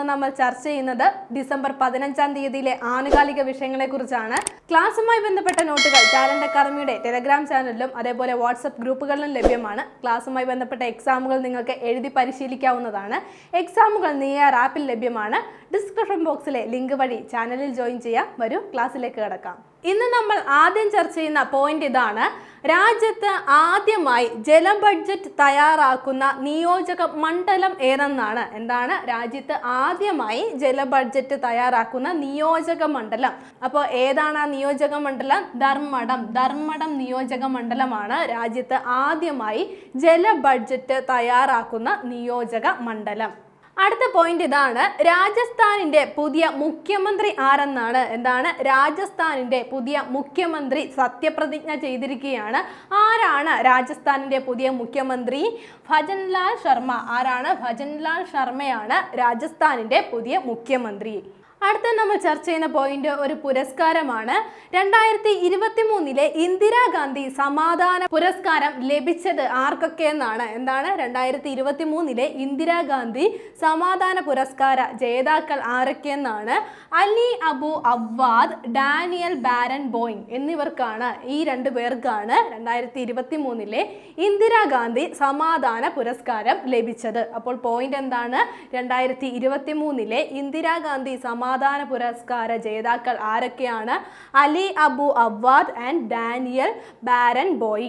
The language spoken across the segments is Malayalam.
ഇന്ന് നമ്മൾ ചർച്ച ചെയ്യുന്നത് ഡിസംബർ പതിനഞ്ചാം തീയതിയിലെ ആനുകാലിക വിഷയങ്ങളെ കുറിച്ചാണ് ക്ലാസ്സുമായി ബന്ധപ്പെട്ട നോട്ടുകൾ ടാലന്റ് അക്കാദമിയുടെ ടെലഗ്രാം ചാനലിലും അതേപോലെ വാട്സപ്പ് ഗ്രൂപ്പുകളിലും ലഭ്യമാണ്. ക്ലാസ്സുമായി ബന്ധപ്പെട്ട എക്സാമുകൾ നിങ്ങൾക്ക് എഴുതി പരിശീലിക്കാവുന്നതാണ്. എക്സാമുകൾ നിയർ ആപ്പിൽ ലഭ്യമാണ്. ഡിസ്ക്രിപ്ഷൻ ബോക്സിലെ ലിങ്ക് വഴി ചാനലിൽ ജോയിൻ ചെയ്യാം. വരൂ ക്ലാസ്സിലേക്ക് കിടക്കാം. ഇന്ന് നമ്മൾ ആദ്യം ചർച്ച ചെയ്യുന്ന പോയിന്റ് ഇതാണ്. രാജ്യത്ത് ആദ്യമായി ജല ബഡ്ജറ്റ് തയ്യാറാക്കുന്ന നിയോജക മണ്ഡലം ഏതെന്നാണ്? എന്താണ്? രാജ്യത്ത് ആദ്യമായി ജല ബഡ്ജറ്റ് തയ്യാറാക്കുന്ന നിയോജക മണ്ഡലം. അപ്പോൾ ഏതാണ് ആ നിയോജക മണ്ഡലം? ധർമ്മടം. ധർമ്മടം നിയോജക മണ്ഡലമാണ് രാജ്യത്ത് ആദ്യമായി ജല ബഡ്ജറ്റ് തയ്യാറാക്കുന്ന നിയോജക മണ്ഡലം. അടുത്ത പോയിന്റ് ഇതാണ്. രാജസ്ഥാനിന്റെ പുതിയ മുഖ്യമന്ത്രി ആരെന്നാണ്? എന്താണ്? രാജസ്ഥാനിന്റെ പുതിയ മുഖ്യമന്ത്രി സത്യപ്രതിജ്ഞ ചെയ്തിരിക്കുകയാണ്. ആരാണ് രാജസ്ഥാനിന്റെ പുതിയ മുഖ്യമന്ത്രി? ഭജൻലാൽ ശർമ്മ. ആരാണ്? ഭജൻലാൽ ശർമ്മയാണ് രാജസ്ഥാനിന്റെ പുതിയ മുഖ്യമന്ത്രി. അടുത്ത നമ്മൾ ചർച്ച ചെയ്യുന്ന പോയിന്റ് ഒരു പുരസ്കാരമാണ്. രണ്ടായിരത്തി ഇരുപത്തി മൂന്നിലെ ഇന്ദിരാഗാന്ധി സമാധാന പുരസ്കാരം ലഭിച്ചത് ആർക്കൊക്കെ എന്നാണ്? എന്താണ്? രണ്ടായിരത്തി ഇരുപത്തി മൂന്നിലെ ഇന്ദിരാഗാന്ധി സമാധാന പുരസ്കാര ജേതാക്കൾ ആരൊക്കെ എന്നാണ്? Ali Abu Awwad Daniel Barenboim എന്നിവർക്കാണ് ഈ രണ്ടു പേർക്കാണ് രണ്ടായിരത്തി ഇരുപത്തി മൂന്നിലെ ഇന്ദിരാഗാന്ധി സമാധാന പുരസ്കാരം ലഭിച്ചത്. അപ്പോൾ പോയിന്റ് എന്താണ്? രണ്ടായിരത്തി ഇരുപത്തി മൂന്നിലെ ഇന്ദിരാഗാന്ധി സമാധാന പുരസ്കാര ജേതാക്കൾ ആരൊക്കെയാണ്? Ali Abu Awad and Daniel Barenboim.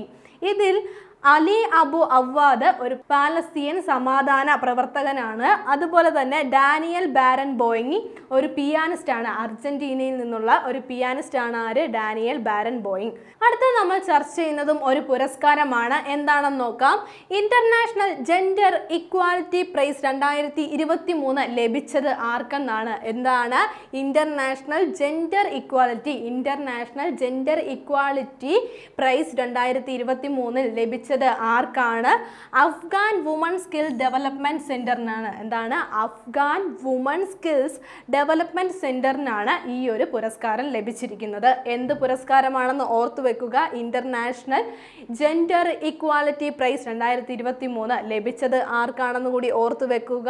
ഇതിൽ അലി അബു അവ്വാദ് ഒരു പാലസ്തീൻ സമാധാന പ്രവർത്തകനാണ്. അതുപോലെ തന്നെ ഡാനിയൽ ബാരൻ ബോയിങ്ങി ഒരു പിയാനിസ്റ്റ് ആണ് അർജന്റീനയിൽ നിന്നുള്ള ഒരു പിയാനിസ്റ്റ് ആണ് ആര്? ഡാനിയൽ ബാരൻ ബോയിങ് അടുത്ത നമ്മൾ ചർച്ച ചെയ്യുന്നതും ഒരു പുരസ്കാരമാണ്. എന്താണെന്ന് നോക്കാം. ഇന്റർനാഷണൽ ജെൻഡർ ഇക്വാലിറ്റി പ്രൈസ് രണ്ടായിരത്തി ഇരുപത്തി മൂന്ന് ലഭിച്ചത് ആർക്കെന്നാണ്? എന്താണ്? International gender equality. International gender equality prize രണ്ടായിരത്തി ഇരുപത്തി മൂന്നിൽ ലഭിച്ചത് ആർക്കാണ്? അഫ്ഗാൻ വുമൺ സ്കിൽ ഡെവലപ്മെന്റ് സെന്ററിനാണ് എന്താണ്? അഫ്ഗാൻ വുമൺ സ്കിൽസ് ഡെവലപ്മെന്റ് സെന്ററിനാണ് ഈ ഒരു പുരസ്കാരം ലഭിച്ചിരിക്കുന്നത്. എന്ത് പുരസ്കാരമാണെന്ന് ഓർത്തു വെക്കുക. ഇന്റർനാഷണൽ ജെൻഡർ ഇക്വാലിറ്റി പ്രൈസ് രണ്ടായിരത്തി ലഭിച്ചത് ആർക്കാണെന്ന് കൂടി ഓർത്തു വെക്കുക.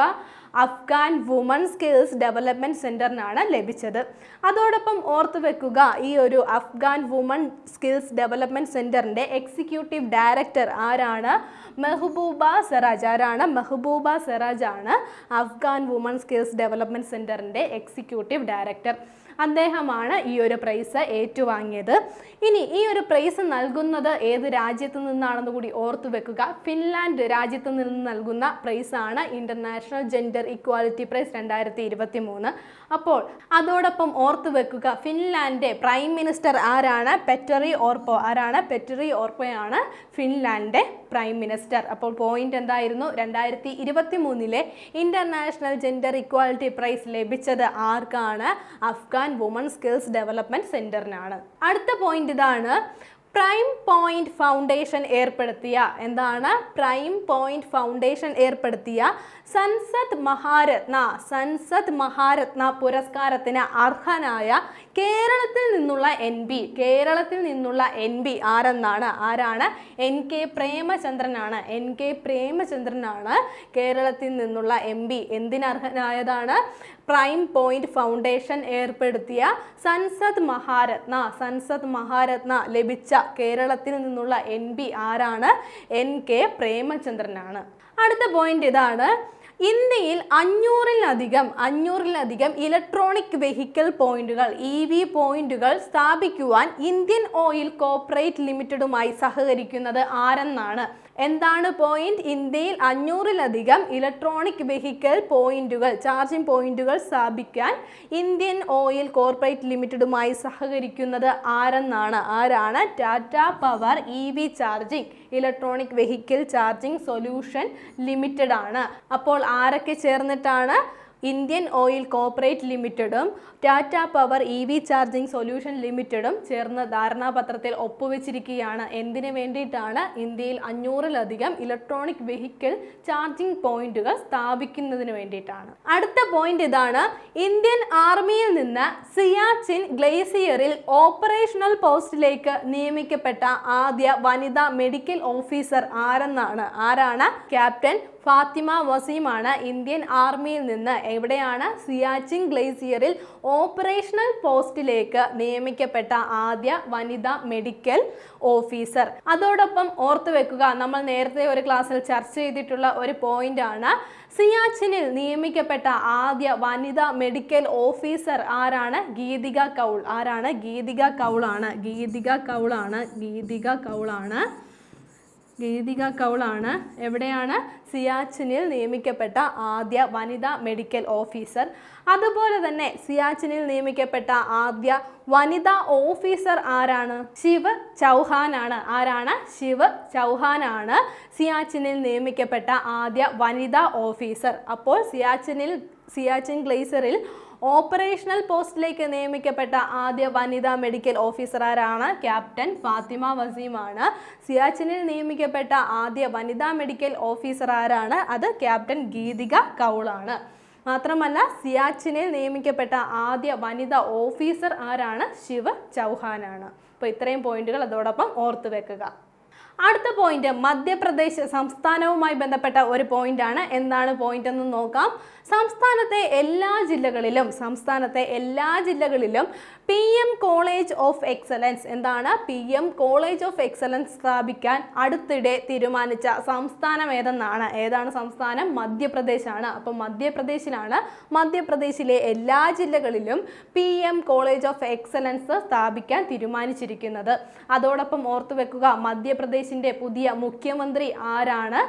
അഫ്ഗാൻ വുമൺ സ്കിൽസ് ഡെവലപ്മെന്റ് സെന്ററിനാണ് ലഭിച്ചത്. അതോടൊപ്പം ഓർത്തു വെക്കുക ഈ ഒരു അഫ്ഗാൻ വുമൺ സ്കിൽസ് ഡെവലപ്മെന്റ് സെന്ററിന്റെ എക്സിക്യൂട്ടീവ് ഡയറക്ടർ ആരാണ്? മെഹബൂബ സെറാജ്. ആരാണ്? മെഹബൂബ സെറാജ് ആണ് അഫ്ഗാൻ വുമൺ സ്കിൽസ് ഡെവലപ്മെന്റ് സെന്ററിന്റെ എക്സിക്യൂട്ടീവ് ഡയറക്ടർ അദ്ദേഹമാണ് ഈ ഒരു പ്രൈസ് ഏറ്റുവാങ്ങിയത്. ഇനി ഈ ഒരു പ്രൈസ് നൽകുന്നത് ഏത് രാജ്യത്തു നിന്നാണെന്ന് കൂടി ഓർത്തു വെക്കുക. ഫിൻലാൻഡ് രാജ്യത്ത് നിന്ന് നൽകുന്ന പ്രൈസാണ് ഇന്റർനാഷണൽ ജെൻഡർ ഇക്വാലിറ്റി പ്രൈസ് രണ്ടായിരത്തി ഇരുപത്തി മൂന്ന് അപ്പോൾ അതോടൊപ്പം ഓർത്തു വെക്കുക ഫിൻലാൻഡ് പ്രൈം മിനിസ്റ്റർ ആരാണ്? പെറ്ററി ഓർപ്പോ ആരാണ്? പെറ്ററി ഓർപ്പോയാണ് ഫിൻലാൻഡ് പ്രൈം മിനിസ്റ്റർ അപ്പോൾ പോയിന്റ് എന്തായിരുന്നു? രണ്ടായിരത്തി ഇരുപത്തി മൂന്നിലെ ഇന്റർനാഷണൽ ജെൻഡർ ഇക്വാലിറ്റി പ്രൈസ് ലഭിച്ചത് ആർക്കാണ്? അഫ്ഗാൻ വുമൺ സ്കിൽസ് ഡെവലപ്മെന്റ് സെന്ററിനാണ് അടുത്ത പോയിന്റ് ഇതാണ് പ്രൈം പോയിന്റ് ഫൗണ്ടേഷൻ ഏർപ്പെടുത്തിയ. എന്താണ്? പ്രൈം പോയിന്റ് ഫൗണ്ടേഷൻ ഏർപ്പെടുത്തിയ സൻസത് മഹാരത്ന സൻസത് മഹാരത്ന പുരസ്കാരത്തിന് അർഹനായ കേരളത്തിൽ നിന്നുള്ള എൻ ബി കേരളത്തിൽ നിന്നുള്ള എൻ ബി ആരെന്നാണ്? ആരാണ്? എൻ കെ പ്രേമചന്ദ്രനാണ്. എൻ കെ പ്രേമചന്ദ്രനാണ് കേരളത്തിൽ നിന്നുള്ള എം ബി എന്തിനർഹനായതാണ്? പ്രൈം പോയിന്റ് ഫൗണ്ടേഷൻ ഏർപ്പെടുത്തിയ സൻസദ് മഹാരത്ന സൻസദ് മഹാരത്ന ലഭിച്ച കേരളത്തിൽ നിന്നുള്ള എൻ പി ആരാണ്? എൻ കെ പ്രേമചന്ദ്രനാണ്. അടുത്ത പോയിന്റ് ഇതാണ്. ഇന്ത്യയിൽ അഞ്ഞൂറിലധികം അഞ്ഞൂറിലധികം ഇലക്ട്രോണിക് വെഹിക്കിൾ പോയിന്റുകൾ ഇ വി പോയിന്റുകൾ സ്ഥാപിക്കുവാൻ ഇന്ത്യൻ ഓയിൽ കോർപ്പറേറ്റ് ലിമിറ്റഡുമായി സഹകരിക്കുന്നത് ആരെന്നാണ്? എന്താണ് പോയിന്റ് ഇന്ത്യയിൽ അഞ്ഞൂറിലധികം ഇലക്ട്രോണിക് വെഹിക്കിൾ പോയിന്റുകൾ ചാർജിംഗ് പോയിന്റുകൾ സ്ഥാപിക്കാൻ ഇന്ത്യൻ ഓയിൽ കോർപ്പറേറ്റ് ലിമിറ്റഡുമായി സഹകരിക്കുന്നത് ആരെന്നാണ്? ആരാണ്? Tata power E V charging electronic vehicle charging solution limited ആണ് അപ്പോൾ ആരൊക്കെ ചേർന്നിട്ടാണ്? Indian oil corporate ലിമിറ്റഡും Tata power E V charging solution ലിമിറ്റഡും ചേർന്ന് ധാരണാപത്രത്തിൽ ഒപ്പുവെച്ചിരിക്കുകയാണ്. എന്തിനു വേണ്ടിയിട്ടാണ് ഇന്ത്യയിൽ അഞ്ഞൂറിലധികം ഇലക്ട്രോണിക് വെഹിക്കിൾ ചാർജിംഗ് പോയിന്റുകൾ സ്ഥാപിക്കുന്നതിന് വേണ്ടിയിട്ടാണ്. അടുത്ത പോയിന്റ് ഇതാണ് ഇന്ത്യൻ ആർമിയിൽ നിന്ന് സിയാച്ചിൻ ഗ്ലേസിയറിൽ ഓപ്പറേഷണൽ പോസ്റ്റിലേക്ക് നിയമിക്കപ്പെട്ട ആദ്യ വനിതാ മെഡിക്കൽ ഓഫീസർ ആരെന്നാണ്? ആരാണ്? ക്യാപ്റ്റൻ ഫാത്തിമ വസീമാണ് ഇന്ത്യൻ ആർമിയിൽ നിന്ന് എവിടെയാണ് സിയാച്ചിൻ ഗ്ലേസിയറിൽ ഓപ്പറേഷണൽ പോസ്റ്റിലേക്ക് നിയമിക്കപ്പെട്ട ആദ്യ വനിതാ മെഡിക്കൽ ഓഫീസർ. അതോടൊപ്പം ഓർത്തു വെക്കുക നമ്മൾ നേരത്തെ ഒരു ക്ലാസ്സിൽ ചർച്ച ചെയ്തിട്ടുള്ള ഒരു പോയിന്റ് ആണ് സിയാച്ചിനിൽ നിയമിക്കപ്പെട്ട ആദ്യ വനിതാ മെഡിക്കൽ ഓഫീസർ ആരാണ്? ഗീതിക കൗൾ. ആരാണ്? ഗീതിക കൗളാണ്. ഗീതിക കൗളാണ്. ഗീതിക കൗളാണ്. ഗീതിക കൗളാണ്. എവിടെയാണ്? സിയാച്ചിനിൽ നിയമിക്കപ്പെട്ട ആദ്യ വനിതാ മെഡിക്കൽ ഓഫീസർ. അതുപോലെ തന്നെ സിയാച്ചിനിൽ നിയമിക്കപ്പെട്ട ആദ്യ വനിതാ ഓഫീസർ ആരാണ്? ശിവ് ചൗഹാനാണ്. ആരാണ്? ശിവ് ചൗഹാനാണ് സിയാച്ചിനിൽ നിയമിക്കപ്പെട്ട ആദ്യ വനിതാ ഓഫീസർ. അപ്പോൾ സിയാച്ചിനിൽ സിയാച്ചിൻ ഗ്ലേസറിൽ ഓപ്പറേഷണൽ പോസ്റ്റിലേക്ക് നിയമിക്കപ്പെട്ട ആദ്യ വനിതാ മെഡിക്കൽ ഓഫീസർ ആരാണ്? ക്യാപ്റ്റൻ ഫാത്തിമ വസീമാണ്. സിയാച്ചിനിൽ നിയമിക്കപ്പെട്ട ആദ്യ വനിതാ മെഡിക്കൽ ഓഫീസർ ആരാണ്? അത് ക്യാപ്റ്റൻ ഗീതിക കൗളാണ്. മാത്രമല്ല സിയാച്ചിനിൽ നിയമിക്കപ്പെട്ട ആദ്യ വനിതാ ഓഫീസർ ആരാണ്? ശിവ ചൗഹാനാണ്. അപ്പോൾ ഇത്രയും പോയിന്റുകൾ അതോടൊപ്പം ഓർത്തു വെക്കുക. അടുത്ത പോയിന്റ് മധ്യപ്രദേശ് സംസ്ഥാനവുമായി ബന്ധപ്പെട്ട ഒരു പോയിന്റാണ്. എന്താണ് പോയിന്റ് എന്ന് നോക്കാം. സംസ്ഥാനത്തെ എല്ലാ ജില്ലകളിലും സംസ്ഥാനത്തെ എല്ലാ ജില്ലകളിലും P M college of excellence എന്താണ്? P M college of excellence സ്ഥാപിക്കാൻ അടുത്തിടെ തീരുമാനിച്ച സംസ്ഥാനം ഏതെന്നാണ്? ഏതാണ് സംസ്ഥാനം? മധ്യപ്രദേശാണ്. അപ്പോൾ മധ്യപ്രദേശിലാണ്. മധ്യപ്രദേശിലെ എല്ലാ ജില്ലകളിലും P M college of excellence സ്ഥാപിക്കാൻ തീരുമാനിച്ചിരിക്കുന്നത്. അതോടൊപ്പം ഓർത്തു വെക്കുക മധ്യപ്രദേശിന്റെ പുതിയ മുഖ്യമന്ത്രി ആരാണ്?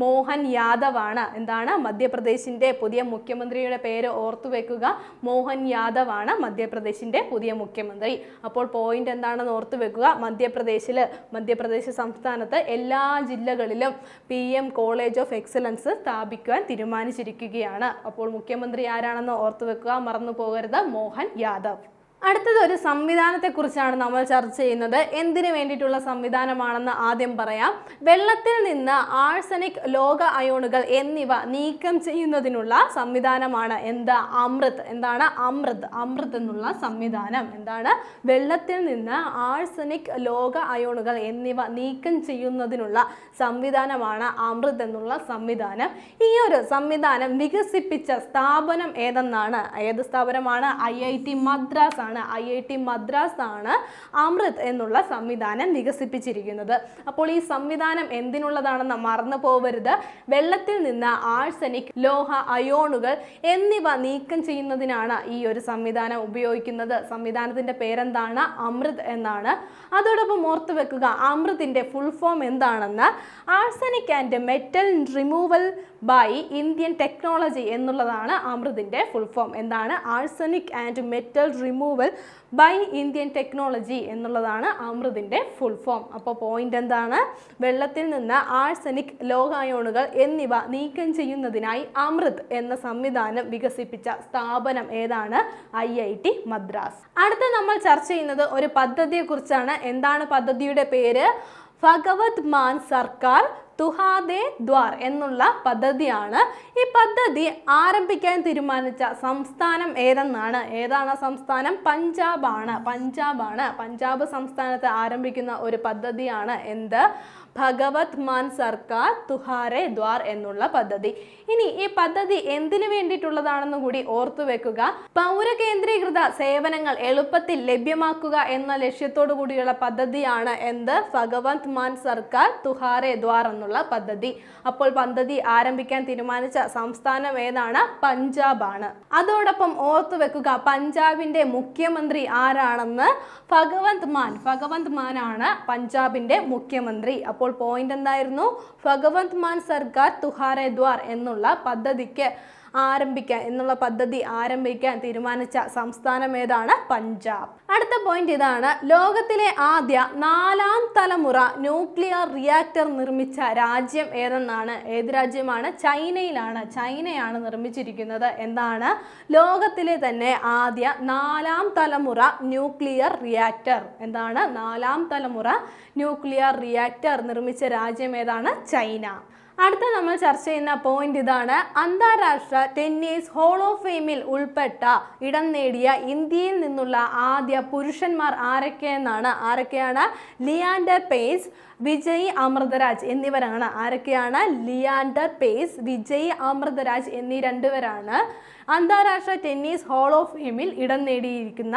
മോഹൻ യാദവ് ആണ് എന്താണ്? മധ്യപ്രദേശിന്റെ പുതിയ മുഖ്യമന്ത്രിയുടെ പേര് ഓർത്തു വെക്കുക. മോഹൻ യാദവ് ആണ് മധ്യപ്രദേശിന്റെ പുതിയ മുഖ്യമന്ത്രി. അപ്പോൾ പോയിന്റ് എന്താണെന്ന് ഓർത്തു വെക്കുക. മധ്യപ്രദേശിൽ മധ്യപ്രദേശ് സംസ്ഥാനത്ത് എല്ലാ ജില്ലകളിലും P M college of excellence സ്ഥാപിക്കുവാൻ തീരുമാനിച്ചിരിക്കുകയാണ്. അപ്പോൾ മുഖ്യമന്ത്രി ആരാണെന്ന് ഓർത്തു വെക്കുക. മറന്നു പോകരുത് മോഹൻ യാദവ്. അടുത്തത് ഒരു സംവിധാനത്തെക്കുറിച്ചാണ് നമ്മൾ ചർച്ച ചെയ്യുന്നത്. എന്തിനു വേണ്ടിയിട്ടുള്ള സംവിധാനമാണെന്ന് ആദ്യം പറയാം. വെള്ളത്തിൽ നിന്ന് ആഴ്സനിക് ലോക അയോണുകൾ എന്നിവ നീക്കം ചെയ്യുന്നതിനുള്ള സംവിധാനമാണ് എന്താ? അമൃത്. എന്താണ് അമൃത്? അമൃത് എന്നുള്ള സംവിധാനം. എന്താണ്? വെള്ളത്തിൽ നിന്ന് ആഴ്സനിക് ലോക അയോണുകൾ എന്നിവ നീക്കം ചെയ്യുന്നതിനുള്ള സംവിധാനമാണ് അമൃത് എന്നുള്ള സംവിധാനം. ഈ ഒരു സംവിധാനം വികസിപ്പിച്ച സ്ഥാപനം ഏതെന്നാണ്? ഏത് സ്ഥാപനമാണ്? ഐ ഐ ടി മദ്രാസ് ആണ് ഐ ഐ ടി മദ്രാസ് ആണ് അമൃത് എന്നുള്ള സംവിധാനം വികസിപ്പിച്ചിരിക്കുന്നത്. അപ്പോൾ ഈ സംവിധാനം എന്തിനുള്ളതാണെന്ന് മറന്നു പോവരുത്. വെള്ളത്തിൽ നിന്ന് ആഴ്സനിക് ലോഹ അയോണുകൾ എന്നിവ നീക്കം ചെയ്യുന്നതിനാണ് ഈ ഒരു സംവിധാനം ഉപയോഗിക്കുന്നത്. സംവിധാനത്തിന്റെ പേരെന്താണ്? അമൃത് എന്നാണ്. അതോടൊപ്പം ഓർത്തു വെക്കുക അമൃതിന്റെ ഫുൾ ഫോം എന്താണെന്ന്? Arsenic and metal removal by Indian technology എന്നുള്ളതാണ് അമൃതിന്റെ ഫുൾ ഫോം എന്താണ്? Arsenic and metal removal by Indian technology എന്നുള്ളതാണ് അമൃതിന്റെ ഫുൾ ഫോം അപ്പോൾ പോയിന്റ് എന്താണ്? വെള്ളത്തിൽ നിന്ന് ആഴ്സനിക് ലോകായോണുകൾ എന്നിവ നീക്കം ചെയ്യുന്നതിനായി അമൃത് എന്ന സംവിധാനം വികസിപ്പിച്ച സ്ഥാപനം ഏതാണ്? I I T Madras. അടുത്ത നമ്മൾ ചർച്ച ചെയ്യുന്നത് ഒരു പദ്ധതിയെക്കുറിച്ചാണ്. എന്താണ് പദ്ധതിയുടെ പേര്? ഭഗവത് മാൻ സർക്കാർ തുഹാദേ ദ്വാർ എന്നുള്ള പദ്ധതിയാണ്. ഈ പദ്ധതി ആരംഭിക്കാൻ തീരുമാനിച്ച സംസ്ഥാനം ഏതെന്നാണ്? ഏതാണ് സംസ്ഥാനം? പഞ്ചാബാണ്. പഞ്ചാബാണ്. പഞ്ചാബ് സംസ്ഥാനത്ത് ആരംഭിക്കുന്ന ഒരു പദ്ധതിയാണ് എന്ത്? ഭഗവത് മാൻ സർക്കാർ തുഹാരെ ദ്വാർ എന്നുള്ള പദ്ധതി. ഇനി ഈ പദ്ധതി എന്തിനു വേണ്ടിയിട്ടുള്ളതാണെന്ന് കൂടി ഓർത്തു വെക്കുക. പൗരകേന്ദ്രീകൃത സേവനങ്ങൾ എളുപ്പത്തിൽ ലഭ്യമാക്കുക എന്ന ലക്ഷ്യത്തോടു കൂടിയുള്ള പദ്ധതിയാണ് എന്ത്? ഭഗവത് മാൻ സർക്കാർ തുഹാരെ ദ്വാർ എന്നുള്ള പദ്ധതി. അപ്പോൾ പദ്ധതി ആരംഭിക്കാൻ തീരുമാനിച്ച സംസ്ഥാനം ഏതാണ്? പഞ്ചാബാണ്. അതോടൊപ്പം ഓർത്തു വെക്കുക പഞ്ചാബിന്റെ മുഖ്യമന്ത്രി ആരാണെന്ന്? ഭഗവന്ത് മാൻ. ഭഗവന്ത് മാൻ ആണ് പഞ്ചാബിന്റെ മുഖ്യമന്ത്രി. അപ്പോൾ പോയിന്റ് എന്തായിരുന്നു? ഭഗവന്ത് മാൻ സർക്കാർ തുഹാരെ ദ്വാർ എന്നുള്ള പദ്ധതിക്ക് ആരംഭിക്കാൻ എന്നുള്ള പദ്ധതി ആരംഭിക്കാൻ തീരുമാനിച്ച സംസ്ഥാനം ഏതാണ്? പഞ്ചാബ്. അടുത്ത പോയിന്റ് ഇതാണ്. ലോകത്തിലെ ആദ്യ നാലാം തലമുറ ന്യൂക്ലിയർ റിയാക്ടർ നിർമ്മിച്ച രാജ്യം ഏതെന്നാണ്? ഏത് രാജ്യമാണ്? ചൈനയിലാണ്. ചൈനയാണ് നിർമ്മിച്ചിരിക്കുന്നത്. എന്താണ്? ലോകത്തിലെ തന്നെ ആദ്യ നാലാം തലമുറ ന്യൂക്ലിയർ റിയാക്ടർ. എന്താണ്? നാലാം തലമുറ ന്യൂക്ലിയർ റിയാക്ടർ നിർമ്മിച്ച രാജ്യം ഏതാണ്? ചൈന. അടുത്ത നമ്മൾ ചർച്ച ചെയ്യുന്ന പോയിന്റ് ഇതാണ്. അന്താരാഷ്ട്ര ടെന്നീസ് ഹോൾ ഓഫ് ഫെയിമിൽ ഉൾപ്പെട്ട ഇടം നേടിയ ഇന്ത്യയിൽ നിന്നുള്ള ആദ്യ പുരുഷന്മാർ ആരൊക്കെയെന്നാണ്? ആരൊക്കെയാണ്? ലിയാൻഡർ പേസ് വിജയ് അമൃതരാജ് എന്നിവരാണ്. ആരൊക്കെയാണ്? ലിയാൻഡർ പേസ് വിജയ് അമൃതരാജ് എന്നീ രണ്ടുപേരാണ് അന്താരാഷ്ട്ര ടെന്നീസ് ഹോൾ ഓഫ് ഫെയിമിൽ ഇടം നേടിയിരിക്കുന്ന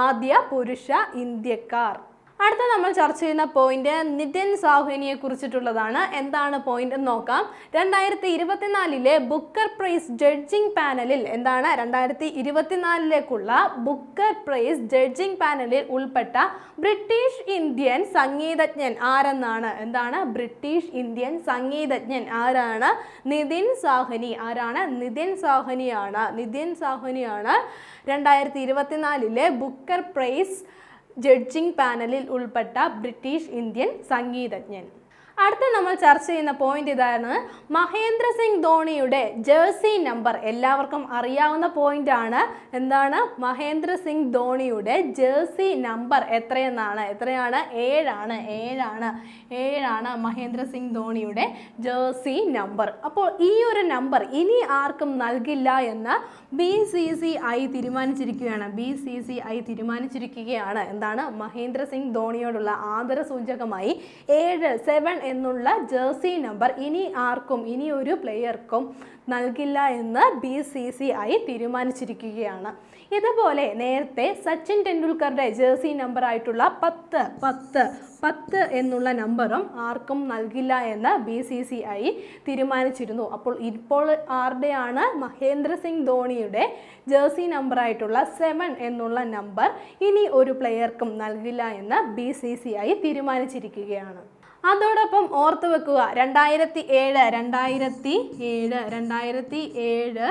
ആദ്യ പുരുഷ ഇന്ത്യക്കാർ. അടുത്ത നമ്മൾ ചർച്ച ചെയ്യുന്ന പോയിന്റ് നിതിൻ സാഹുവിനിയെ കുറിച്ചിട്ടുള്ളതാണ്. എന്താണ് പോയിന്റ് എന്ന് നോക്കാം. രണ്ടായിരത്തി ഇരുപത്തിനാലിലെ ബുക്കർ പ്രൈസ് ജഡ്ജിംഗ് പാനലിൽ എന്താണ്? രണ്ടായിരത്തി ഇരുപത്തിനാലിലേക്കുള്ള ബുക്കർ പ്രൈസ് ജഡ്ജിംഗ് പാനലിൽ ഉൾപ്പെട്ട ബ്രിട്ടീഷ് ഇന്ത്യൻ സംഗീതജ്ഞൻ ആരെന്നാണ്? എന്താണ്? ബ്രിട്ടീഷ് ഇന്ത്യൻ സംഗീതജ്ഞൻ ആരാണ്? നിതിൻ സാഹ്നി. ആരാണ്? നിതിൻ സാഹ്നിയാണ്. നിതിൻ സാഹ്നിയാണ് രണ്ടായിരത്തി ഇരുപത്തിനാലിലെ ബുക്കർ പ്രൈസ് ജഡ്ജിംഗ് പാനലിൽ ഉൾപ്പെട്ട ബ്രിട്ടീഷ് ഇന്ത്യൻ സംഗീതജ്ഞൻ. അടുത്ത നമ്മൾ ചർച്ച ചെയ്യുന്ന പോയിന്റ് ഇതായിരുന്നു. മഹേന്ദ്ര സിംഗ് ധോണിയുടെ ജേഴ്സി നമ്പർ എല്ലാവർക്കും അറിയാവുന്ന പോയിന്റ് ആണ്. എന്താണ്? മഹേന്ദ്ര സിംഗ് ധോണിയുടെ ജേഴ്സി നമ്പർ എത്രയെന്നാണ്? എത്രയാണ്? ഏഴാണ്. ഏഴാണ്. ഏഴാണ് മഹേന്ദ്ര സിംഗ് ധോണിയുടെ ജേഴ്സി നമ്പർ അപ്പോൾ ഈ ഒരു നമ്പർ ഇനി ആർക്കും നൽകില്ല എന്ന് ബി സി സി ഐ തീരുമാനിച്ചിരിക്കുകയാണ്. ബി സി സി ഐ തീരുമാനിച്ചിരിക്കുകയാണ്. എന്താണ്? മഹേന്ദ്ര സിംഗ് ധോണിയോടുള്ള ആദര സൂചകമായി ഏഴ് സെവൻ എന്നുള്ള ജേഴ്സി നമ്പർ ഇനി ആർക്കും ഇനി ഒരു പ്ലെയർക്കും നൽകില്ല എന്ന് ബി സി സി ഐ തീരുമാനിച്ചിരിക്കുകയാണ്. ഇതുപോലെ നേരത്തെ സച്ചിൻ ടെണ്ടുൽക്കറുടെ ജേഴ്സി നമ്പർ ആയിട്ടുള്ള പത്ത് പത്ത് പത്ത് എന്നുള്ള നമ്പറും ആർക്കും നൽകില്ല എന്ന് ബി സി സി ഐ തീരുമാനിച്ചിരുന്നു. അപ്പോൾ ഇപ്പോൾ ആരുടെയാണ് മഹേന്ദ്ര സിംഗ് ധോണിയുടെ ജേഴ്സി നമ്പർ ആയിട്ടുള്ള സെവൻ എന്നുള്ള നമ്പർ ഇനി ഒരു പ്ലെയർക്കും നൽകില്ല എന്ന് ബി സി സി ഐ തീരുമാനിച്ചിരിക്കുകയാണ്. അതോടൊപ്പം ഓർത്തു വെക്കുക. രണ്ടായിരത്തി ഏഴ് രണ്ടായിരത്തി ഏഴ് രണ്ടായിരത്തി ഏഴ്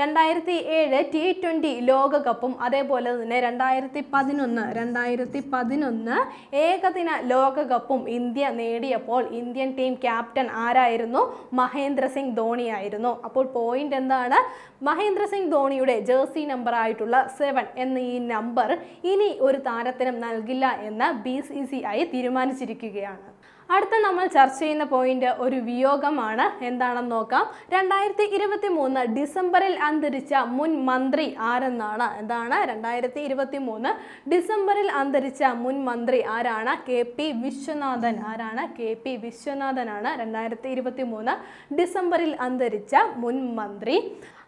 രണ്ടായിരത്തി ഏഴ് ടി ട്വന്റി ലോകകപ്പും അതേപോലെ തന്നെ രണ്ടായിരത്തി പതിനൊന്ന് രണ്ടായിരത്തി പതിനൊന്ന് ഏകദിന ലോകകപ്പും ഇന്ത്യ നേടിയപ്പോൾ ഇന്ത്യൻ ടീം ക്യാപ്റ്റൻ ആരായിരുന്നു? മഹേന്ദ്ര സിംഗ് ധോണി ആയിരുന്നു. അപ്പോൾ പോയിന്റ് എന്താണ്? മഹേന്ദ്ര സിംഗ് ധോണിയുടെ ജേഴ്സി നമ്പർ ആയിട്ടുള്ള സെവൻ എന്ന ഈ നമ്പർ ഇനി ഒരു താരത്തിനും നൽകില്ല എന്ന് ബി സി സി ഐ തീരുമാനിച്ചിരിക്കുകയാണ്. അടുത്ത നമ്മൾ ചർച്ച ചെയ്യുന്ന പോയിന്റ് ഒരു വിയോഗമാണ്. എന്താണെന്ന് നോക്കാം. രണ്ടായിരത്തി ഇരുപത്തി മൂന്ന് ഡിസംബറിൽ അന്തരിച്ച മുൻ മന്ത്രി ആരെന്നാണ്? എന്താണ്? രണ്ടായിരത്തി ഇരുപത്തി മൂന്ന് ഡിസംബറിൽ അന്തരിച്ച മുൻ മന്ത്രി ആരാണ്? കെ പി വിശ്വനാഥൻ ആരാണ്? കെ പി വിശ്വനാഥനാണ് രണ്ടായിരത്തി ഇരുപത്തി മൂന്ന് ഡിസംബറിൽ അന്തരിച്ച മുൻ മന്ത്രി.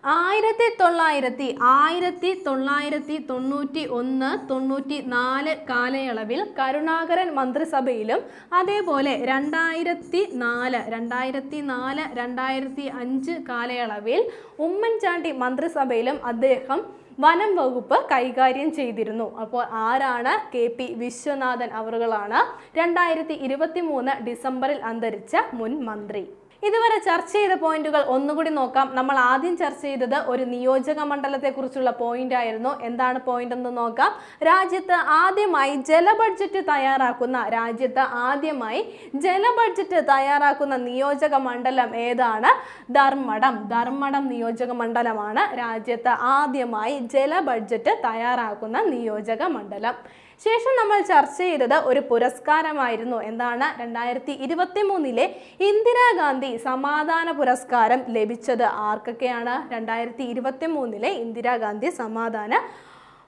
ആയിരത്തി തൊള്ളായിരത്തി ആയിരത്തി തൊള്ളായിരത്തി തൊണ്ണൂറ്റി ഒന്ന് തൊണ്ണൂറ്റി നാല് കാലയളവിൽ കരുണാകരൻ മന്ത്രിസഭയിലും അതേപോലെ രണ്ടായിരത്തി നാല് രണ്ടായിരത്തി നാല് രണ്ടായിരത്തി അഞ്ച് കാലയളവിൽ ഉമ്മൻചാണ്ടി മന്ത്രിസഭയിലും അദ്ദേഹം വനം വകുപ്പ് കൈകാര്യം ചെയ്തിരുന്നു. അപ്പോൾ ആരാണ് കെ പി വിശ്വനാഥൻ അവറുകളാണ് രണ്ടായിരത്തി ഇരുപത്തി മൂന്ന് ഡിസംബറിൽ അന്തരിച്ച മുൻ മന്ത്രി. ഇതുവരെ ചർച്ച ചെയ്ത പോയിന്റുകൾ ഒന്നുകൂടി നോക്കാം. നമ്മൾ ആദ്യം ചർച്ച ചെയ്തത് ഒരു നിയോജക മണ്ഡലത്തെ കുറിച്ചുള്ള പോയിന്റ് ആയിരുന്നു. എന്താണ് പോയിന്റ് എന്ന് നോക്കാം. രാജ്യത്ത് ആദ്യമായി ജല ബഡ്ജറ്റ് തയ്യാറാക്കുന്ന രാജ്യത്ത് ആദ്യമായി ജല ബഡ്ജറ്റ് തയ്യാറാക്കുന്ന നിയോജക മണ്ഡലം ഏതാണ്? ധർമ്മടം. ധർമ്മടം നിയോജക മണ്ഡലമാണ്. രാജ്യത്ത് ആദ്യമായി ജല ബഡ്ജറ്റ് തയ്യാറാക്കുന്ന നിയോജക മണ്ഡലം. ശേഷം നമ്മൾ ചർച്ച ചെയ്തത് ഒരു പുരസ്കാരമായിരുന്നു. എന്താണ്? രണ്ടായിരത്തി ഇരുപത്തി മൂന്നിലെ ഇന്ദിരാഗാന്ധി സമാധാന പുരസ്കാരം ലഭിച്ചത് ആർക്കൊക്കെയാണ്? രണ്ടായിരത്തി ഇരുപത്തി മൂന്നിലെ ഇന്ദിരാഗാന്ധി സമാധാന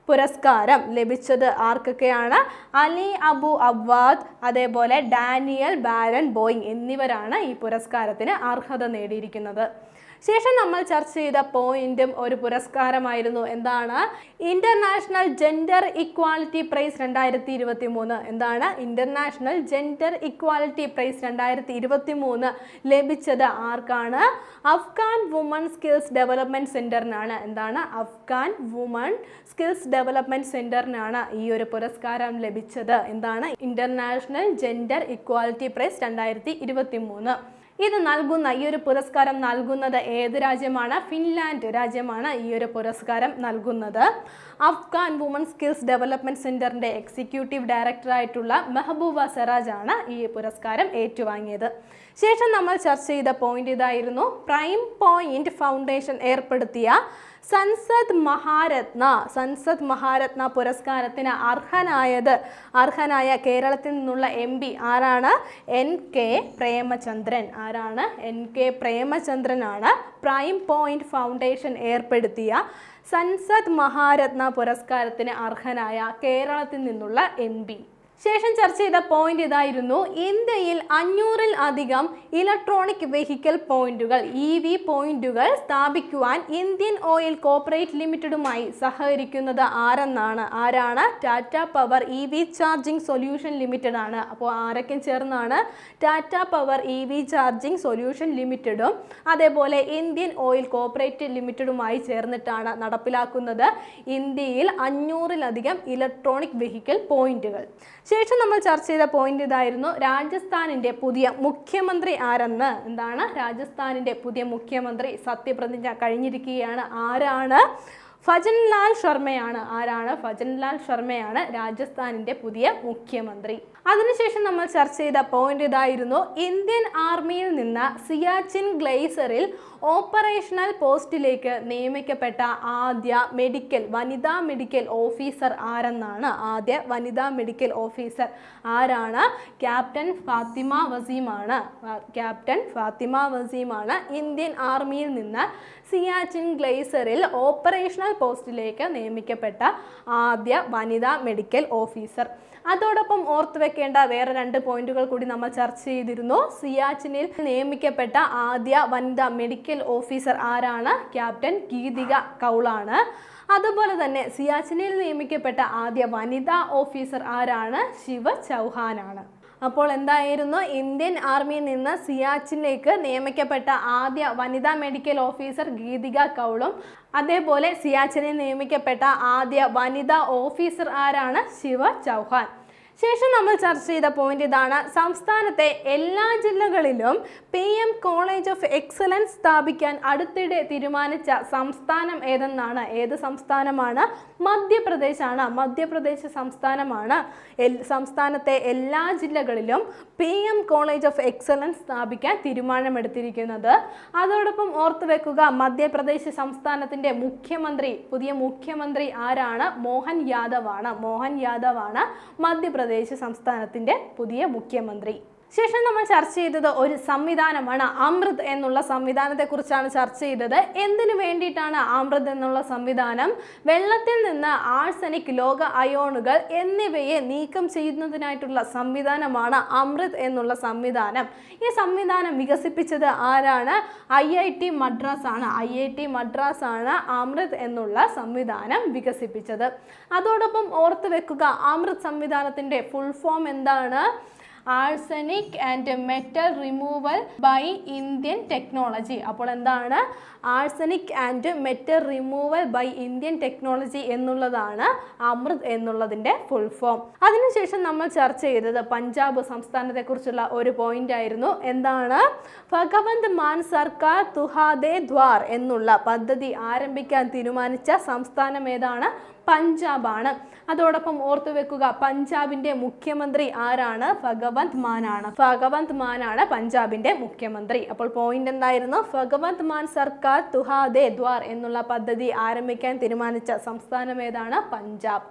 പുരസ്കാരം ലഭിച്ചത് ആർക്കൊക്കെയാണ്? അലി അബു അബ്വാദ് അതേപോലെ ഡാനിയൽ ബാരൻ ബോയിങ് എന്നിവരാണ് ഈ പുരസ്കാരത്തിന് അർഹത നേടിയിരിക്കുന്നത്. ശേഷം നമ്മൾ ചർച്ച ചെയ്ത പോയിന്റും ഒരു പുരസ്കാരമായിരുന്നു. എന്താണ്? ഇന്റർനാഷണൽ ജെൻഡർ ഇക്വാലിറ്റി പ്രൈസ് രണ്ടായിരത്തി ഇരുപത്തി മൂന്ന് എന്താണ്? ഇന്റർനാഷണൽ ജെൻഡർ ഇക്വാലിറ്റി പ്രൈസ് രണ്ടായിരത്തി ഇരുപത്തി മൂന്ന് ലഭിച്ചത് ആർക്കാണ്? അഫ്ഗാൻ വുമൺ സ്കിൽസ് ഡെവലപ്മെന്റ് സെന്ററിനാണ് എന്താണ്? അഫ്ഗാൻ വുമൺ സ്കിൽസ് ഡെവലപ്മെന്റ് സെന്ററിനാണ് ഈ ഒരു പുരസ്കാരം ലഭിച്ചത്. എന്താണ്? ഇന്റർനാഷണൽ ജെൻഡർ ഇക്വാലിറ്റി പ്രൈസ് രണ്ടായിരത്തി ഇരുപത്തി മൂന്ന് ഇത് നൽകുന്ന ഈ ഒരു പുരസ്കാരം നൽകുന്നത് ഏത് രാജ്യമാണ്? ഫിൻലാൻഡ് രാജ്യമാണ് ഈ ഒരു പുരസ്കാരം നൽകുന്നത്. അഫ്ഗാൻ വുമൺ സ്കിൽസ് ഡെവലപ്മെന്റ് സെന്ററിന്റെ എക്സിക്യൂട്ടീവ് ഡയറക്ടറായിട്ടുള്ള മെഹബൂബ സെറാജ് ആണ് ഈ പുരസ്കാരം ഏറ്റുവാങ്ങിയത്. ശേഷം നമ്മൾ ചർച്ച ചെയ്ത പോയിന്റ് ഇതായിരുന്നു. പ്രൈം പോയിന്റ് ഫൗണ്ടേഷൻ ഏർപ്പെടുത്തിയ സൻസദ് മഹാരത്ന സൻസദ് മഹാരത്ന പുരസ്കാരത്തിന് അർഹനായത് അർഹനായ കേരളത്തിൽ നിന്നുള്ള എം പി ആരാണ്? N K Premachandran. ആരാണ്? എൻ കെ പ്രേമചന്ദ്രനാണ് പ്രൈം പോയിന്റ് ഫൗണ്ടേഷൻ ഏർപ്പെടുത്തിയ സൻസദ് മഹാരത്ന പുരസ്കാരത്തിന് അർഹനായ കേരളത്തിൽ നിന്നുള്ള എം പി. ശേഷം ചർച്ച ചെയ്ത പോയിന്റ് ഇതായിരുന്നു. ഇന്ത്യയിൽ അഞ്ഞൂറിൽ അധികം ഇലക്ട്രോണിക് വെഹിക്കിൾ പോയിന്റുകൾ ഇ വി പോയിന്റുകൾ സ്ഥാപിക്കുവാൻ ഇന്ത്യൻ ഓയിൽ കോർപ്പറേറ്റ് ലിമിറ്റഡുമായി സഹകരിക്കുന്നത് ആരെന്നാണ്? ആരാണ്? Tata power E V charging solution limited ആണ്. അപ്പോൾ ആരൊക്കെ ചേർന്നാണ്? Tata power E V charging solution ലിമിറ്റഡും അതേപോലെ ഇന്ത്യൻ ഓയിൽ കോർപ്പറേറ്റ് ലിമിറ്റഡുമായി ചേർന്നിട്ടാണ് നടപ്പിലാക്കുന്നത് ഇന്ത്യയിൽ അഞ്ഞൂറിലധികം ഇലക്ട്രോണിക് വെഹിക്കിൾ പോയിന്റുകൾ ശേഷം നമ്മൾ ചർച്ച ചെയ്ത പോയിന്റ് ഇതായിരുന്നു. രാജസ്ഥാനിന്റെ പുതിയ മുഖ്യമന്ത്രി ആരെന്ന്? എന്താണ്? രാജസ്ഥാനിന്റെ പുതിയ മുഖ്യമന്ത്രി സത്യപ്രതിജ്ഞ കഴിഞ്ഞിരിക്കുകയാണ്. ആരാണ്? ഫജൻലാൽ ശർമ്മയാണ്. ആരാണ്? ഫജൻലാൽ ശർമ്മയാണ് രാജസ്ഥാനിന്റെ പുതിയ മുഖ്യമന്ത്രി. അതിനുശേഷം നമ്മൾ ചർച്ച ചെയ്ത പോയിന്റ് ഇതായിരുന്നു. ഇന്ത്യൻ ആർമിയിൽ നിന്ന് സിയാച്ചിൻ ഗ്ലേസറിൽ ഓപ്പറേഷണൽ പോസ്റ്റിലേക്ക് നിയമിക്കപ്പെട്ട ആദ്യ മെഡിക്കൽ വനിതാ മെഡിക്കൽ ഓഫീസർ ആരെന്നാണ്? ആദ്യ വനിതാ മെഡിക്കൽ ഓഫീസർ ആരാണ്? ക്യാപ്റ്റൻ ഫാത്തിമ വസീമാണ്. ക്യാപ്റ്റൻ ഫാത്തിമ വസീമാണ് ഇന്ത്യൻ ആർമിയിൽ നിന്ന് സിയാച്ചിൻ ഗ്ലേസറിൽ ഓപ്പറേഷണൽ പോസ്റ്റിലേക്ക് നിയമിക്കപ്പെട്ട ആദ്യ വനിതാ മെഡിക്കൽ ഓഫീസർ. അതോടൊപ്പം ഓർത്തു വെക്കേണ്ട വേറെ രണ്ട് പോയിന്റുകൾ കൂടി നമ്മൾ ചർച്ച ചെയ്തിരുന്നു. സിയാച്ചിനിൽ നിയമിക്കപ്പെട്ട ആദ്യ വനിതാ മെഡിക്കൽ ഓഫീസർ ആരാണ്? ക്യാപ്റ്റൻ ഗീതിക കൗളാണ്. അതുപോലെ തന്നെ സിയാച്ചിനിൽ നിയമിക്കപ്പെട്ട ആദ്യ വനിതാ ഓഫീസർ ആരാണ്? ശിവ ചൗഹാനാണ്. അപ്പോൾ എന്തായിരുന്നു? ഇന്ത്യൻ ആർമിയിൽ നിന്ന് സിയാച്ചിനിലേക്ക് നിയമിക്കപ്പെട്ട ആദ്യ വനിതാ മെഡിക്കൽ ഓഫീസർ ഗീതിക കൗളും അതേപോലെ സിയാച്ചിനെ നിയമിക്കപ്പെട്ട ആദ്യ വനിതാ ഓഫീസർ ആരാണ്? ശിവ ചൗഹാൻ. ശേഷം നമ്മൾ ചർച്ച ചെയ്ത പോയിന്റ് ഇതാണ്. സംസ്ഥാനത്തെ എല്ലാ ജില്ലകളിലും P M college of excellence സ്ഥാപിക്കാൻ അടുത്തിടെ തീരുമാനിച്ച സംസ്ഥാനം ഏതെന്നാണ്? ഏത് സംസ്ഥാനമാണ്? മധ്യപ്രദേശാണ് മധ്യപ്രദേശ് സംസ്ഥാനമാണ്. എൽ- സംസ്ഥാനത്തെ എല്ലാ ജില്ലകളിലും P M college of excellence സ്ഥാപിക്കാൻ തീരുമാനമെടുത്തിരിക്കുന്നത്. അതോടൊപ്പം ഓർത്തു വെക്കുക മധ്യപ്രദേശ് സംസ്ഥാനത്തിന്റെ മുഖ്യമന്ത്രി പുതിയ മുഖ്യമന്ത്രി ആരാണ്? മോഹൻ യാദവ് ആണ് മോഹൻ യാദവ് ആണ് മധ്യപ്രദേശ് സംസ്ഥാനത്തിന്റെ പുതിയ മുഖ്യമന്ത്രി. ശേഷം നമ്മൾ ചർച്ച ചെയ്തത് ഒരു സംവിധാനമാണ് അമൃത് എന്നുള്ള സംവിധാനത്തെ കുറിച്ചാണ് ചർച്ച ചെയ്തത്. എന്തിനു വേണ്ടിയിട്ടാണ് അമൃത് എന്നുള്ള സംവിധാനം? വെള്ളത്തിൽ നിന്ന് ആഴ്സനിക് ലോക അയോണുകൾ എന്നിവയെ നീക്കം ചെയ്യുന്നതിനായിട്ടുള്ള സംവിധാനമാണ് അമൃത് എന്നുള്ള സംവിധാനം. ഈ സംവിധാനം വികസിപ്പിച്ചത് ആരാണ്? ഐ ഐ ടി മദ്രാസ് ആണ്. ഐ ഐ ടി മദ്രാസ് ആണ് അമൃത് എന്നുള്ള സംവിധാനം വികസിപ്പിച്ചത്. അതോടൊപ്പം ഓർത്ത് വെക്കുക അമൃത് സംവിധാനത്തിന്റെ ഫുൾ ഫോം എന്താണ്? Arsenic and metal removal by Indian technology അപ്പോൾ എന്താണ്? Arsenic and metal removal by Indian technology എന്നുള്ളതാണ് അമൃത് എന്നുള്ളതിന്റെ ഫുൾ ഫോം അതിനുശേഷം നമ്മൾ ചർച്ച ചെയ്തത് പഞ്ചാബ് സംസ്ഥാനത്തെക്കുറിച്ചുള്ള ഒരു പോയിന്റ് ആയിരുന്നു. എന്താണ്? ഭഗവന്ത് മാൻ സർക്കാർ തുഹാദേ ദ്വാർ എന്നുള്ള പദ്ധതി ആരംഭിക്കാൻ തീരുമാനിച്ച സംസ്ഥാനം ഏതാണ്? പഞ്ചാബാണ്. അതോടൊപ്പം ഓർത്തു വെക്കുക പഞ്ചാബിന്റെ മുഖ്യമന്ത്രി ആരാണ്? ഭഗവന്ത് മാനാണ് ഭഗവന്ത് മാനാണ് പഞ്ചാബിന്റെ മുഖ്യമന്ത്രി. അപ്പോൾ പോയിന്റ് എന്തായിരുന്നു? ഭഗവന്ത് മാൻ സർക്കാർ തുഹാദേ ദ്വാർ എന്നുള്ള പദ്ധതി ആരംഭിക്കാൻ തീരുമാനിച്ച സംസ്ഥാനം ഏതാണ്? പഞ്ചാബ്.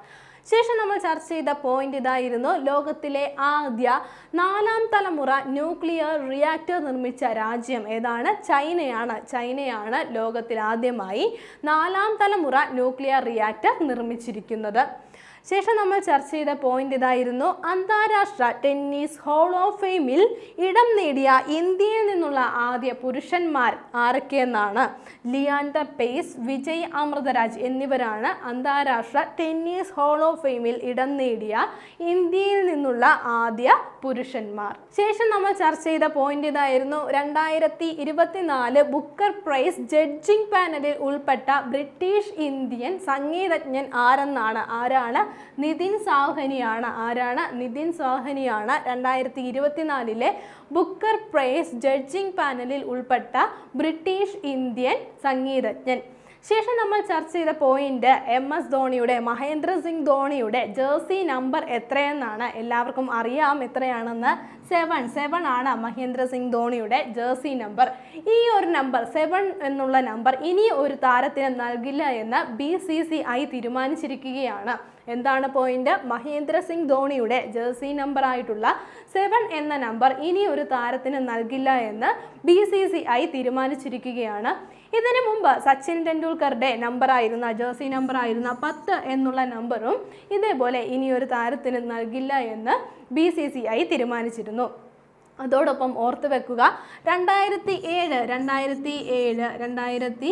ശേഷം നമ്മൾ ചർച്ച ചെയ്ത പോയിന്റ് ഇതായിരുന്നു. ലോകത്തിലെ ആദ്യ നാലാം തലമുറ ന്യൂക്ലിയർ റിയാക്ടർ നിർമ്മിച്ച രാജ്യം ഏതാണ്? ചൈനയാണ്. ചൈനയാണ് ലോകത്തിൽ ആദ്യമായി നാലാം തലമുറ ന്യൂക്ലിയർ റിയാക്ടർ നിർമ്മിച്ചിരിക്കുന്നത്. ശേഷം നമ്മൾ ചർച്ച ചെയ്ത പോയിന്റ് ഇതായിരുന്നു. അന്താരാഷ്ട്ര ടെന്നീസ് ഹോൾ ഓഫ് ഫെയിമിൽ ഇടം നേടിയ ഇന്ത്യയിൽ നിന്നുള്ള ആദ്യ പുരുഷന്മാർ ആരൊക്കെയെന്നാണ്. ലിയാൻഡർ പേസ് വിജയ് അമൃതരാജ് എന്നിവരാണ് അന്താരാഷ്ട്ര ടെന്നീസ് ഹോൾ ഓഫ് ഫെയിമിൽ ഇടം നേടിയ ഇന്ത്യയിൽ നിന്നുള്ള ആദ്യ പുരുഷന്മാർ. ശേഷം നമ്മൾ ചർച്ച ചെയ്ത പോയിന്റ് ഇതായിരുന്നു. രണ്ടായിരത്തി ഇരുപത്തിനാല് ബുക്കർ പ്രൈസ് ജഡ്ജിംഗ് പാനലിൽ ഉൾപ്പെട്ട ബ്രിട്ടീഷ് ഇന്ത്യൻ സംഗീതജ്ഞൻ ആരെന്നാണ്? ആരാണ്? നിതിൻ സാഹ്നിയാണ്. ആരാണ്? നിതിൻ സാഹ്നിയാണ്. രണ്ടായിരത്തി ഇരുപത്തിനാലിലെ ബുക്കർ പ്രൈസ് ജഡ്ജിംഗ് പാനലിൽ ഉൾപ്പെട്ട ബ്രിട്ടീഷ് ഇന്ത്യൻ സംഗീതജ്ഞൻ. ശേഷം നമ്മൾ ചർച്ച ചെയ്ത പോയിന്റ് എം എസ് ധോണിയുടെ മഹേന്ദ്ര സിംഗ് ധോണിയുടെ ജേഴ്സി നമ്പർ എത്രയെന്നാണ് എല്ലാവർക്കും അറിയാം എത്രയാണെന്ന്. സെവൻ സെവൻ ആണ് മഹേന്ദ്ര സിംഗ് ധോണിയുടെ ജേഴ്സി നമ്പർ ഈ ഒരു നമ്പർ സെവൻ എന്നുള്ള നമ്പർ ഇനി ഒരു താരത്തിന് നൽകില്ല എന്ന് ബി സി സി ഐ തീരുമാനിച്ചിരിക്കുകയാണ്. എന്താണ് പോയിന്റ് മഹേന്ദ്ര സിംഗ് ധോണിയുടെ ജേഴ്സി നമ്പർ ആയിട്ടുള്ള സെവൻ എന്ന നമ്പർ ഇനി ഒരു താരത്തിന് നൽകില്ല എന്ന് ബി സി സി ഐ തീരുമാനിച്ചിരിക്കുകയാണ്. ഇതിനു മുമ്പ് സച്ചിൻ ടെണ്ടുൽക്കറുടെ നമ്പർ ആയിരുന്ന ജേഴ്സി നമ്പർ ആയിരുന്ന പത്ത് എന്നുള്ള നമ്പറും ഇതേപോലെ ഇനി ഒരു താരത്തിന് നൽകില്ല എന്ന് ബി സി സി ഐ തീരുമാനിച്ചിരുന്നു. അതോടൊപ്പം ഓർത്ത് വെക്കുക രണ്ടായിരത്തി ഏഴ് രണ്ടായിരത്തി ഏഴ് രണ്ടായിരത്തി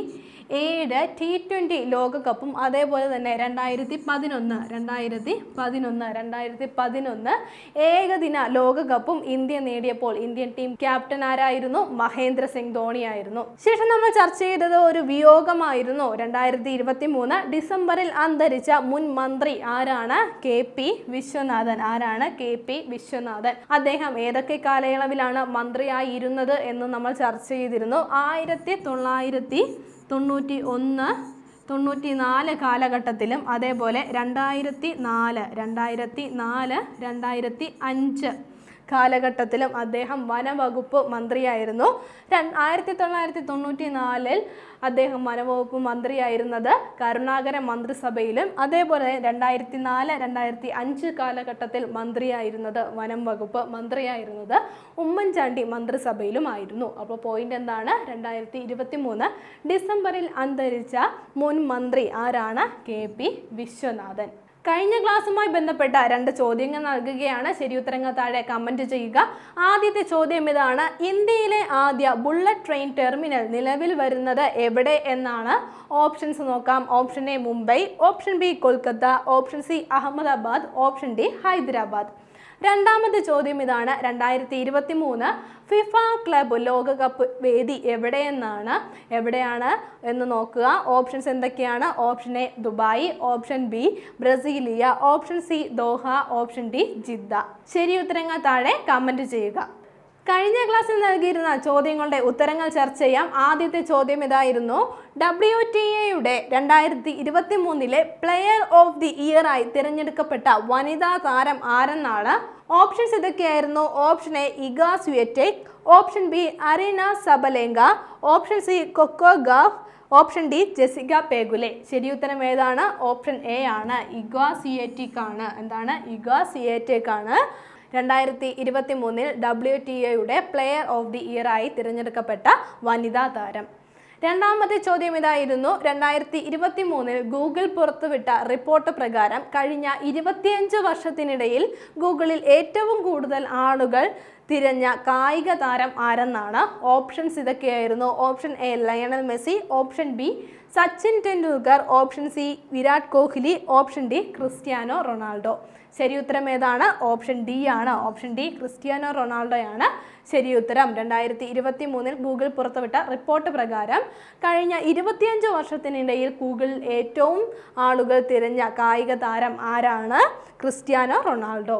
ഏഴ് ടി ട്വന്റി ലോകകപ്പും അതേപോലെ തന്നെ രണ്ടായിരത്തി പതിനൊന്ന് രണ്ടായിരത്തി പതിനൊന്ന് രണ്ടായിരത്തി പതിനൊന്ന് ഏകദിന ലോകകപ്പും ഇന്ത്യ നേടിയപ്പോൾ ഇന്ത്യൻ ടീം ക്യാപ്റ്റൻ ആരായിരുന്നു? മഹേന്ദ്ര സിംഗ് ധോണി ആയിരുന്നു. ശേഷം നമ്മൾ ചർച്ച ചെയ്തത് ഒരു വിയോഗമായിരുന്നു. രണ്ടായിരത്തി ഇരുപത്തി മൂന്ന് ഡിസംബറിൽ അന്തരിച്ച മുൻ മന്ത്രി ആരാണ്? K P Viswanathan. ആരാണ് കെ പി വിശ്വനാഥൻ? അദ്ദേഹം ഏതൊക്കെ കാലയളവിലാണ് മന്ത്രിയായിരുന്നത് എന്ന് നമ്മൾ ചർച്ച ചെയ്തിരുന്നു. ആയിരത്തി തൊള്ളായിരത്തി തൊണ്ണൂറ്റി ഒന്ന് തൊണ്ണൂറ്റി നാല് കാലഘട്ടത്തിലും അതേപോലെ രണ്ടായിരത്തി നാല് രണ്ടായിരത്തി നാല് രണ്ടായിരത്തി അഞ്ച് കാലഘട്ടത്തിലും അദ്ദേഹം വനവകുപ്പ് മന്ത്രിയായിരുന്നു. ആയിരത്തി തൊള്ളായിരത്തി തൊണ്ണൂറ്റി നാലിൽ അദ്ദേഹം വനവകുപ്പ് മന്ത്രിയായിരുന്നത് കരുണാകര മന്ത്രിസഭയിലും അതേപോലെ രണ്ടായിരത്തി നാല് രണ്ടായിരത്തി അഞ്ച് കാലഘട്ടത്തിൽ മന്ത്രിയായിരുന്നത് വനം വകുപ്പ് മന്ത്രിയായിരുന്നത് ഉമ്മൻചാണ്ടി മന്ത്രിസഭയിലും ആയിരുന്നു അപ്പോൾ പോയിന്റ് എന്താണ്? രണ്ടായിരത്തി ഇരുപത്തി മൂന്ന് ഡിസംബറിൽ അന്തരിച്ച മുൻ മന്ത്രി ആരാണ്? K P Viswanathan. കഴിഞ്ഞ ക്ലാസ്സുമായി ബന്ധപ്പെട്ട രണ്ട് ചോദ്യങ്ങൾ നൽകുകയാണ്. ശരി ശരിയുത്തരങ്ങൾ താഴെ കമന്റ് ചെയ്യുക. ആദ്യത്തെ ചോദ്യം ഇതാണ്. ഇന്ത്യയിലെ ആദ്യ ബുള്ളറ്റ് ട്രെയിൻ ടെർമിനൽ നിലവിൽ വരുന്നത് എവിടെ എന്നാണ്? ഓപ്ഷൻസ് നോക്കാം. Option A Mumbai option B Kolkata option C Ahmedabad option D Hyderabad രണ്ടാമത്തെ ചോദ്യം ഇതാണ്. രണ്ടായിരത്തി ഇരുപത്തി മൂന്ന് ഫിഫ ക്ലബ് ലോകകപ്പ് വേദി എവിടെയെന്നാണ്? എവിടെയാണ് എന്ന് നോക്കുക. ഓപ്ഷൻസ് എന്തൊക്കെയാണ്? Option A Dubai. Option B Brasilia. Option C Doha. Option D Jeddah. ശരി ഉത്തരങ്ങൾ താഴെ കമന്റ് ചെയ്യുക. കഴിഞ്ഞ ക്ലാസ്സിൽ നൽകിയിരുന്ന ചോദ്യങ്ങളുടെ ഉത്തരങ്ങൾ ചർച്ച ചെയ്യാം. ആദ്യത്തെ ചോദ്യം ഇതായിരുന്നു. ഡബ്ല്യു ടി എയുടെ രണ്ടായിരത്തി ഇരുപത്തി മൂന്നിലെ പ്ലെയർ ഓഫ് ദി ഇയർ ആയി തിരഞ്ഞെടുക്കപ്പെട്ട വനിതാ താരം ആരെന്നാണ്? ഓപ്ഷൻസ് ഇതൊക്കെയായിരുന്നു. Option A Iga Swiatek option B Aryna Sabalenka option C Coco Gauff option D Jessica Pegula ശരിയുത്തരം ഏതാണ്? ഓപ്ഷൻ എ ആണ്. ഇഗ്വ സിയേറ്റിക് ആണ്. എന്താണ്? ഇഗ്വ സിയേറ്റിക് ആണ്. രണ്ടായിരത്തി ഇരുപത്തി മൂന്നിൽ ഡബ്ല്യു ടി എയുടെ പ്ലെയർ ഓഫ് ദി ഇയർ ആയി തിരഞ്ഞെടുക്കപ്പെട്ട വനിതാ താരം. രണ്ടാമത്തെ ചോദ്യം ഇതായിരുന്നു. രണ്ടായിരത്തി ഇരുപത്തി മൂന്നിൽ ഗൂഗിൾ പുറത്തുവിട്ട റിപ്പോർട്ട് പ്രകാരം കഴിഞ്ഞ ഇരുപത്തിയഞ്ച് വർഷത്തിനിടയിൽ ഗൂഗിളിൽ ഏറ്റവും കൂടുതൽ ആളുകൾ തിരഞ്ഞ കായിക താരം ആരെന്നാണ്? ഓപ്ഷൻസ് ഇതൊക്കെയായിരുന്നു. Option A Lionel Messi. Option B Sachin Tendulkar. Option C Virat Kohli. Option D Cristiano Ronaldo. ശരി ഉത്തരം ഏതാണ്? ഓപ്ഷൻ ഡി ആണ്. ഓപ്ഷൻ ഡി ക്രിസ്ത്യാനോ റൊണാൾഡോയാണ്. ശരി ഉത്തരം. രണ്ടായിരത്തി ഇരുപത്തി മൂന്നിൽ ഗൂഗിൾ പുറത്തുവിട്ട റിപ്പോർട്ട് പ്രകാരം കഴിഞ്ഞ ഇരുപത്തിയഞ്ച് വർഷത്തിനിടയിൽ ഗൂഗിൾ ഏറ്റവും ആളുകൾ തിരഞ്ഞ കായിക താരം ആരാണ്? Cristiano Ronaldo.